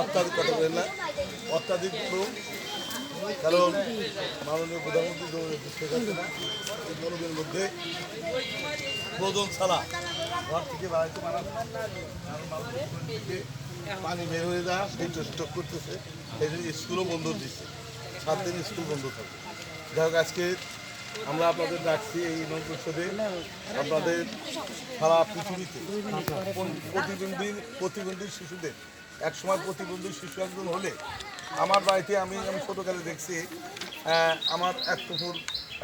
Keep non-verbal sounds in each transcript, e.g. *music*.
অত্যাধিক কথা বলেন না অত্যাধিক কারণ মাননীয় প্রধানমন্ত্রী শেখ হাসিনা এই গরমের মধ্যে প্রয়োজন ছাড়া ঘর থেকে বাড়াইতে থেকে পানি বের হয়ে যা সেইটা স্টক করতেছে এই স্কুলও বন্ধ দিচ্ছে। সাত দিন স্কুল বন্ধ থাকবে যাই আজকে আমরা আপনাদের ডাকছি এই ইউনিয়ন আপনাদের সারা পৃথিবীতে প্রতিবন্ধী প্রতিবন্ধী শিশুদের এক সময় প্রতিবন্ধী শিশু একজন হলে আমার বাড়িতে আমি আমি ছোটোকালে দেখছি আমার এক পুকুর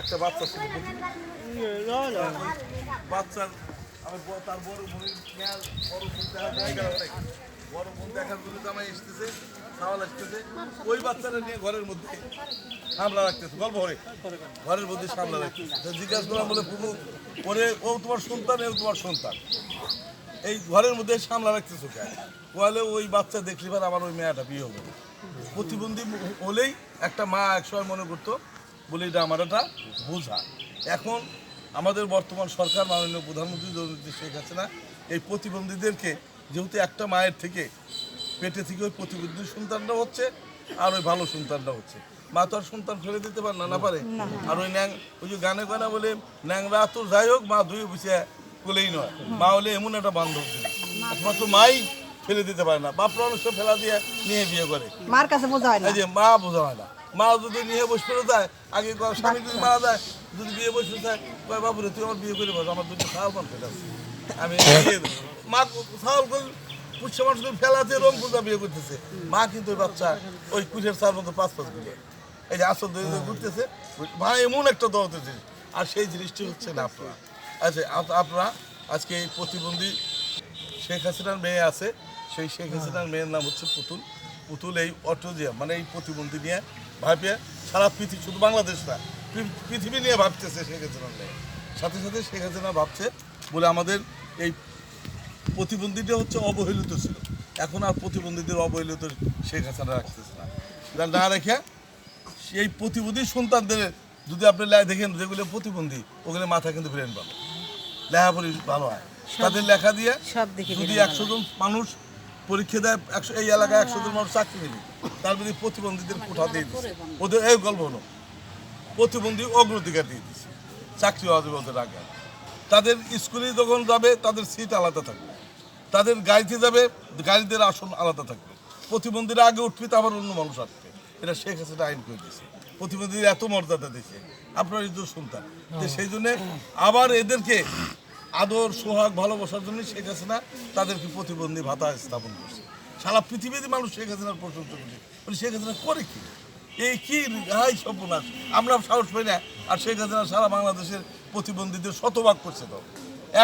একটা বাচ্চা ছিল বাচ্চার আমি তার বড় বড় বড় বোন দেখার জন্য আমার এসতেছে ওই নিয়ে ঘরের মধ্যে সামলা রাখতেছে। গল্প ঘরের মধ্যে সামলা রাখতেছে। বলে ওরে, ও তোমার তোমার এই ঘরের মধ্যে সামলা ওই বাচ্চা আমার ওই মেয়েটা বিয়ে প্রতিবন্ধী হলেই একটা মা একসময় মনে করতো, বলে, এটা আমার একটা বোঝা। এখন আমাদের বর্তমান সরকার, মাননীয় প্রধানমন্ত্রী শেখ হাসিনা, এই প্রতিবন্ধীদেরকে যেহেতু একটা মায়ের থেকে পেটে থেকে ওই প্রতিবন্ধী সন্তানটা হচ্ছে আর ওই ভালো সন্তানটা হচ্ছে। মা তো আর সন্তান ফেলে দিতে পারে না না পারে? আর ওই ন্যাং ওই যে গানে গানা বলে ন্যাংরা তো যাই হোক মা দুই বসে বলেই নয়। মা হলে এমন একটা বান্ধব। একমাত্র মাই ফেলে দিতে পারে না। বাপরা অনেক ফেলা দিয়ে নিয়ে বিয়ে করে। মার কাছে বোঝা হয় না। যে মা বোঝা হয় না। মা যদি নিয়ে বসে ফেলে যায় আগে স্বামী যদি মারা যায় যদি বিয়ে বসে যায় কয় বাবুরে তুই আমার বিয়ে করে বস আমার দুটো খাওয়া পান ফেলে আমি বিয়ে দেবো। মা করে পুচ্ছে মানুষ করে ফেলাতে রং পূজা বিয়ে করতেছে। মা কিন্তু ওই বাচ্চা, ওই কুঠের চার মতো পাঁচ পাঁচগুলো এই যে আসল ধরে ঘুরতেছে, মা এমন একটা দৌড়তে জিনিস আর সেই জিনিসটি হচ্ছে না আপনারা। আচ্ছা আপনারা আজকে এই প্রতিবন্ধী শেখ হাসিনার মেয়ে আছে, সেই শেখ হাসিনার মেয়ের নাম হচ্ছে পুতুল। পুতুল এই অটোজিয়া মানে এই প্রতিবন্ধী নিয়ে ভাবে সারা পৃথিবী, শুধু বাংলাদেশ না পৃথিবী নিয়ে ভাবতেছে শেখ হাসিনার মেয়ে। সাথে সাথে শেখ হাসিনা ভাবছে বলে আমাদের এই প্রতিবন্ধীটা হচ্ছে অবহেলিত ছিল। এখন আর প্রতিবন্ধীদের অবহেলিত শেখ হাসিনা রাখতেছে না। না রেখে সেই প্রতিবন্ধী সন্তানদের যদি আপনি লে- দেখেন যেগুলো প্রতিবন্ধী ওগুলো মাথা কিন্তু ব্রেন ভালো। লেখাপড়ি ভালো হয়। তাদের লেখা দিয়ে যদি একশো জন মানুষ পরীক্ষা দেয় একশো এই এলাকায় একশো জন মানুষ চাকরি নেবে তার মধ্যে প্রতিবন্ধীদের কোঠা দিয়ে দিচ্ছে ওদের এই গল্প হলো প্রতিবন্ধী অগ্রাধিকার দিয়ে দিচ্ছে চাকরি হওয়া যাবে ওদের আগে। তাদের স্কুলে যখন যাবে তাদের সিট আলাদা থাকবে। তাদের গাড়িতে যাবে, গাড়িদের আসন আলাদা থাকবে। প্রতিবন্ধীরা আগে উঠবে তো আবার অন্য মানুষ আসবে। এটা শেখ হাসিনা আইন করে দিয়েছে। প্রতিবন্ধীদের এত মর্যাদা দিয়েছে। আপনারা যদি শুনতাম তো সেই জন্যে আবার এদেরকে আদর, সোহাগ, ভালোবাসার জন্য শেখ হাসিনা তাদেরকে প্রতিবন্ধী ভাতা স্থাপন করছে। সারা পৃথিবীতে মানুষ শেখ হাসিনার প্রশংসা করছে। বলে শেখ হাসিনা করে কি? এই কি হাই সর্বনাশ? আমরা সাহস পাই না। আর শেখ হাসিনা সারা বাংলাদেশের প্রতিবন্ধীদের শতভাগ করছে তো।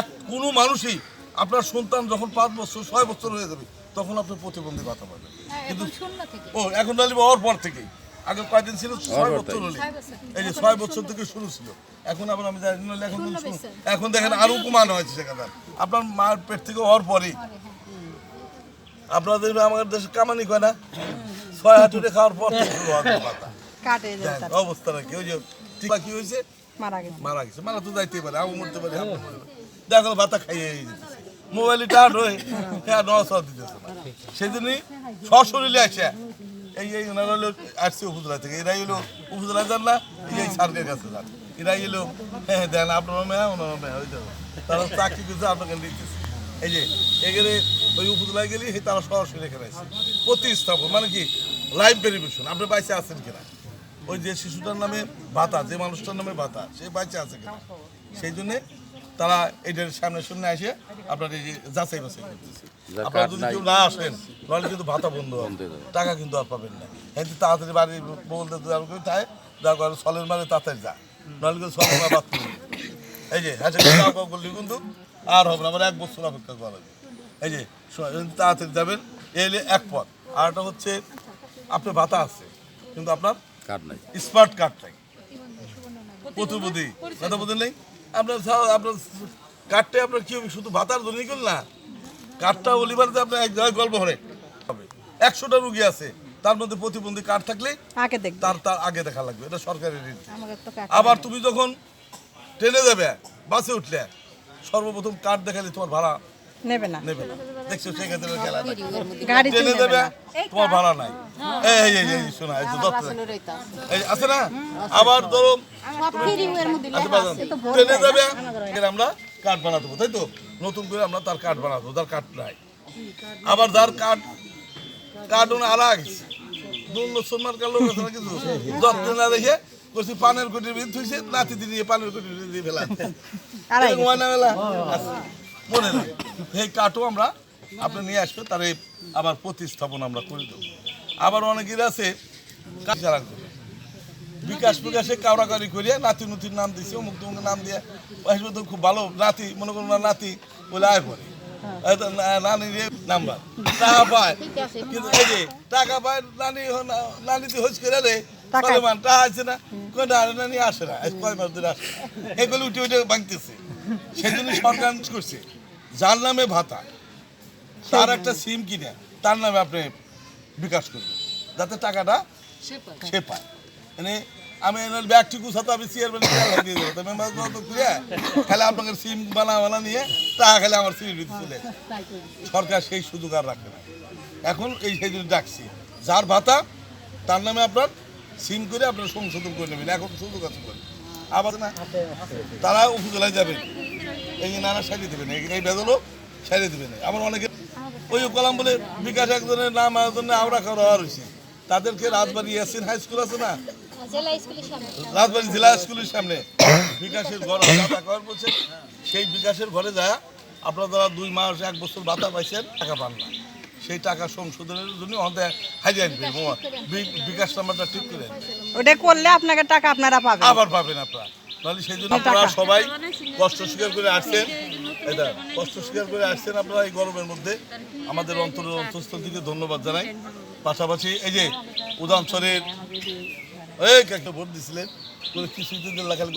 এক কোনো মানুষই আপনার সন্তান যখন পাঁচ বছর ছয় বছর হয়ে যাবে তখন আপনার প্রতিবন্ধী ভাতা পাবেন। কিন্তু ও এখন নাহলে হওয়ার পর থেকেই। আগে কয়দিন ছিল? ছয় বছর। হলে। এই যে ছয় বছর থেকে শুরু ছিল। এখন আবার আমি জানি না এখন এখন দেখেন আরও কমানো হয়েছে সেখানে। আপনার মার পেট থেকে হওয়ার পরেই। আপনাদের আমাদের দেশে কামানি কয় না? ছয় হাঁটুরে খাওয়ার পর অবস্থাটা কি ওই যে টিকা কি হয়েছে? মারা গেছে। মারা গেছে। মারা তো যাইতে পারে। আমি মরতে পারি আপনি দেখা ভাতা খাইয়ে যেতেছে মোবাইলে টাট হয়ে হ্যাঁ নশো দিতেছে না সেই সশরীরে আসে। এই এই ওনারা হলো আসছে উপজেলা থেকে। এরাই হলো উপজেলা যান না, এই সার্কের কাছে যান। এরাই হলো হ্যাঁ দেন আপনার মেয়ে ওনার মেয়ে, ওই যাব তারা চাকরি করছে আপনাকে দিতেছে। এই যে, এখানে ওই উপজেলায় গেলে তারা সরাসরি এখানে আসে প্রতিস্থাপন মানে কি? Live verification. আপনি বাইসে আছেন কিনা? ওই যে শিশুটার নামে ভাতা যে মানুষটার নামে ভাতা সে বাইচে আছে কিনা? সেই জন্যে তারা এটার সামনে শুনে আসে আপনার এই যে যাচাই বাছাই করতেছে আপনারা যদি কেউ না আসেন তাহলে কিন্তু ভাতা বন্ধ টাকা কিন্তু আর পাবেন না। কিন্তু তাড়াতাড়ি বাড়ি বলতে তাই যা করে সলের মারে তাড়াতাড়ি যা। নাহলে কিন্তু সলের মারে বাদ। এই যে হ্যাঁ করলে কিন্তু আর হবে না আবার এক বছর অপেক্ষা করা লাগবে। এই যে তাড়াতাড়ি যাবেন এলে এক পথ। আর একটা হচ্ছে আপনার ভাতা আছে কিন্তু আপনার কার্ড নাই। স্মার্ট কার্ড নাই। প্রতিবন্ধী। কথা বলতে নেই? আপনার আপনার কার্ডটা আপনার কি? শুধু ভাতার জন্য করল না? কাঠটা অলিভারতে আপনার এক জায়গায় গল্প হবে। একশোটা রুগী আছে তার মধ্যে প্রতিবন্ধী কার্ড থাকলে আগে তার তার আগে দেখা লাগবে এটা সরকারের কাটে আবার তুমি যখন ট্রেনে যাবে বাসে উঠলে সর্বপ্রথম কার্ড দেখালে তোমার ভাড়া নেবে না। নেবে না। দেখছ সেক্ষেত্রে খেলা গাড়ি দেবে তোমার ভাড়া নাই। এই এই এই এই শোনা এই দত্ত। এই আছে না? আবার ধরো আচ্ছা ট্রেনে যাবে আমরা কার্ড বানাতে দেবো তাই তো? নতুন করে আমরা তার কার্ড বানাবো তার কার্ড নাই। আবার যার কার্ড কার্ড ওনা আলাগ দুন মুসলমান কার লোক আছে না কিছু যত্ন না। দেখে করছি পানের কুটির ভিতর থুইছে নাতি দিয়ে পানের কুটির দিয়ে ফেলা হয় মেলা? আচ্ছা, মনে নেই। এই কাঠও আমরা আপনি নিয়ে আসবে তার এই আবার প্রতিস্থাপন আমরা করে দেবো। আবার অনেকের আছে কাজ বিকাশ বিকাশে কাউরাকারি করিয়া নাতি নুতির নাম দিছে অমুক তমুক নাম দিয়ে আসবে তো খুব ভালো নাতি মনে করুন না নাতি বলে আয় পরে। না- নাম্বার। টাকা পায়। কিন্তু এই যে টাকা পায় নানি নানিতে হইস করে রে টাকা। আছে না? কোন নানি নানি আসে না আজ কয় মাস ধরে আসে এগুলো উঠে উঠে ভাঙতেছে। সেজন্য সরকার করছে। যার নামে ভাতা তার একটা সিম কিনে তার নামে আপনি বিকাশ করবেন যাতে টাকাটা সে পায়। মানে আমি এনার ব্যাগটি গুছাতে আমি চেয়ারম্যান দিয়ে দেবো। তো মেম্বার যত ঘুরে খালি আপনাকে সিম বানা বানা নিয়ে টাকা খালি আমার চলে আসে। *laughs* সরকার সেই সুযোগ আর রাখে না। এখন এই সেই জন্য ডাকছি যার ভাতা তার নামে আপনার সিম করে আপনার সংশোধন করে নেবেন। এখন সুযোগ আছে বলে। আবার না তারা উপজেলায় যাবে। এই যে নানা সারিয়ে দেবেন এই- এই বেদলও সারিয়ে দেবেন আমার অনেকে ওই কলাম বলে বিকাশ একজনের নাম একজনের আওড়া খাওয়া হয়েছে তাদেরকে রাজবাড়ি ইয়াসিন হাই স্কুল আছে না? রাজবাড়ি জেলা স্কুলের সামনে। বিকাশের ঘর কর বলছে। সেই বিকাশের ঘরে যায় আপনারা দুই মাস এক বছর ভাতা পাইছেন টাকা পান না। সেই টাকা সংশোধনের জন্য আমাদের হাজিয়ে আনবে বিকাশ নাম্বারটা ঠিক করে ওটা করলে আপনাকে টাকা আপনারা পাবেন। আবার পাবেন আপনারা। তাহলে সেই জন্য আপনারা সবাই কষ্ট স্বীকার করে আসছেন। এটা কষ্ট স্বীকার করে আসছেন আপনারা এই গরমের মধ্যে। আমাদের অন্তরের অন্তঃস্থল থেকে ধন্যবাদ জানাই। পাশাপাশি এই যে উদাহরণস্বরের এই একটা ভোট দিছিলেন? কিছুই তো লাগাল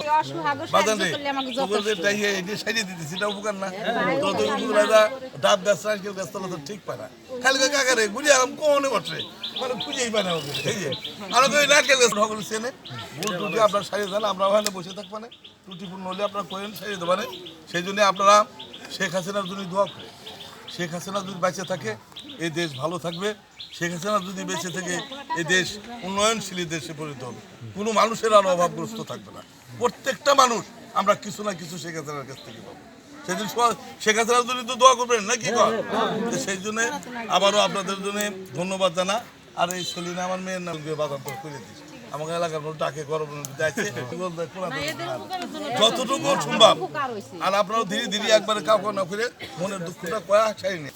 সাইডে দিতেছি এটা উপকার না? তত উপকার ডাব গাছ নারকেল গাছ তোলা তো ঠিক পায় না। খালি কাকা রে আরাম বসে মানে খুঁজেই পায় না ওকে এই যে। আর ওই নারকেল গাছ সকল চেনে ভুল টুটি আপনার সারিয়ে দেন আমরা ওখানে বসে থাকব না। ত্রুটিপূর্ণ হলে আপনারা করেন সারিয়ে দেবেন সেই জন্য আপনারা শেখ হাসিনার জন্য দোয়া করেন। শেখ হাসিনা যদি বেঁচে থাকে, এই দেশ ভালো থাকবে। শেখ হাসিনা যদি বেঁচে থাকে, এই দেশ উন্নয়নশীল দেশে পরিণত হবে। কোনো মানুষের আর অভাবগ্রস্ত থাকবে না। প্রত্যেকটা মানুষ আমরা কিছু না কিছু শেখ হাসিনার কাছ থেকে পাবো। সেদিন শেখ হাসিনার জন্য তো দোয়া করবেন, নাকি সেই জন্য আবারও আপনাদের জন্য ধন্যবাদ জানা। আর এই সেলিনা আমার মেয়ের নাম বাজার করে দিস আমাকে এলাকার মধ্যে ডাকে গরম যাচ্ছে *laughs* যতটুকু সম্ভব। আর আপনারা ধীরে ধীরে একবারে কাউকে না করে মনের দুঃখটা কয়া ছাড়ি